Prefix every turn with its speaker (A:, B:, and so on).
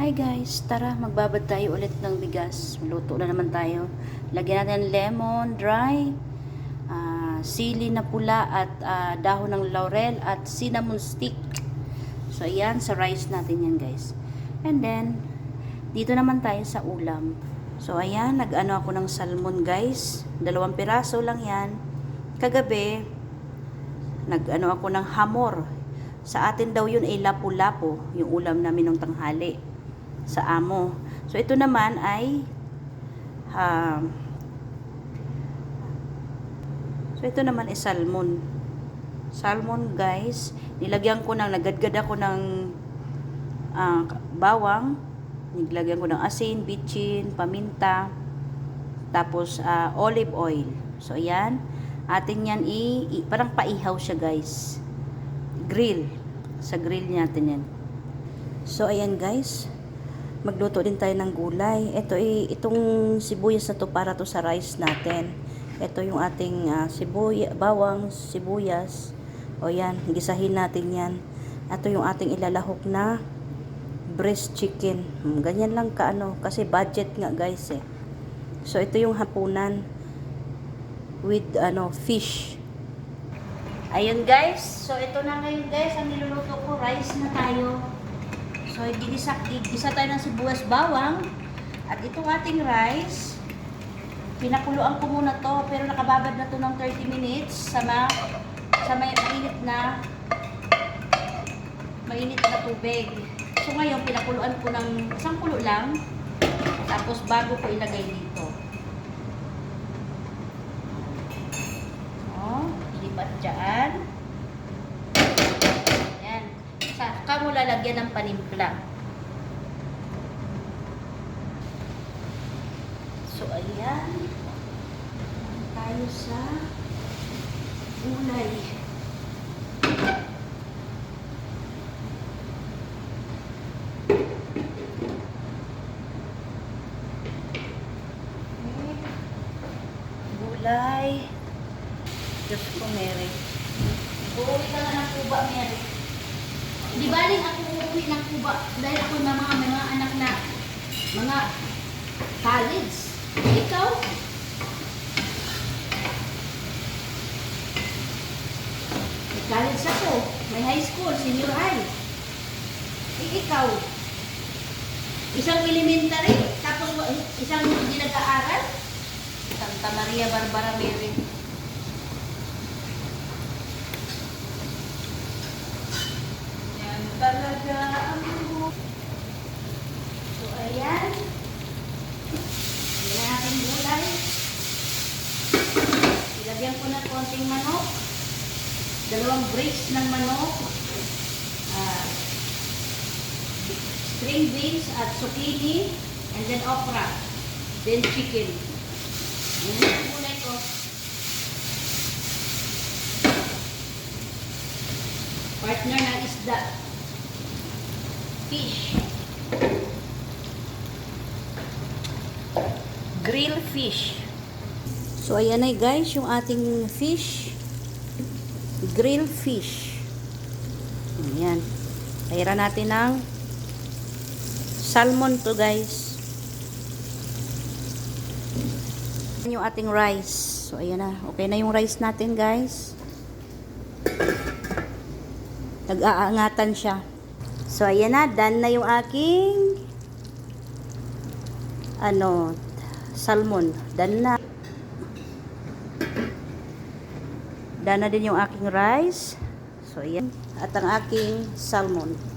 A: Hi guys, tara magbabad tayo ulit ng bigas. Luto na naman tayo. Lagyan natin lemon, dry, ah, sili na pula at ah, dahon ng laurel at cinnamon stick. So ayan, sa rice natin yan guys. And then, dito naman tayo sa ulam. So ayan, nag-ano ako ng salmon guys. Dalawang piraso lang yan. Kagabi, nag-ano ako ng hamor. Sa atin daw yun ay lapu-lapu, yung ulam namin ng tanghali sa amo. So ito naman ay um, So ito naman ay salmon. Salmon guys, nilagyan ko ng nagadgad ako ng ah, bawang, nilagyan ko ng asin, bitchin, paminta, tapos ah, olive oil. So ayan, atin yan i, i- parang paihaw siya guys. Grill. Sa grill natin yan. So ayan guys, magluto din tayo ng gulay. Ito ay itong sibuyas na to para to sa rice natin. Ito yung ating ah, sibuya, bawang, sibuyas. O yan, gisahin natin yan. Ito yung ating ilalahok na breast chicken. Hmm, Ganyan lang ka ano, kasi budget nga guys eh. So ito yung hapunan with ano fish. Ayun guys, so ito na ngayon guys, ang niluluto ko, rice na tayo. So, gigisa, gigisa tayo ng sibuyas bawang. At itong ating rice, pinakuluan ko muna to, pero nakababad na to ng 30 minutes sa, ma, sa may mainit na mainit na tubig. So, ngayon, pinakuluan ko ng isang kulo lang. Tapos, bago ko ilagay dito. Oh, lipat dyan. Saka mo lalagyan ng panimpla. So, ayan. Tayo sa. Okay. Gulay. Diyos ko, Mary. Uuwi ka na ng Cuba, Mary. Di baling ako uuwi ng Cuba dahil ako na mga, mga anak na mga college. Ikaw? May college ako. May high school, senior high. Eh, ikaw? Isang elementary, tapos isang hindi nag-aaral? Santa Maria Barbara Mary. Yan talaga ang buhay. So, ayan. Ayan na ating gulay. Ilagyan ko na konting manok. Dalawang bricks ng manok. Ah, string beans at zucchini. And then okra. Then chicken. Ayan ang gulay ko. Partner ng isda. Fish. Grill fish. So, ayan na guys, yung ating fish. Grill fish. Ayan. Tayra natin ng salmon to guys. Ayan yung ating rice. So, ayan na. Okay na yung rice natin guys. Nag-aangatan siya. So, ayan na. Done na yung aking ano, salmon. Done na. Done na din yung aking rice. So, ayan. At ang aking salmon.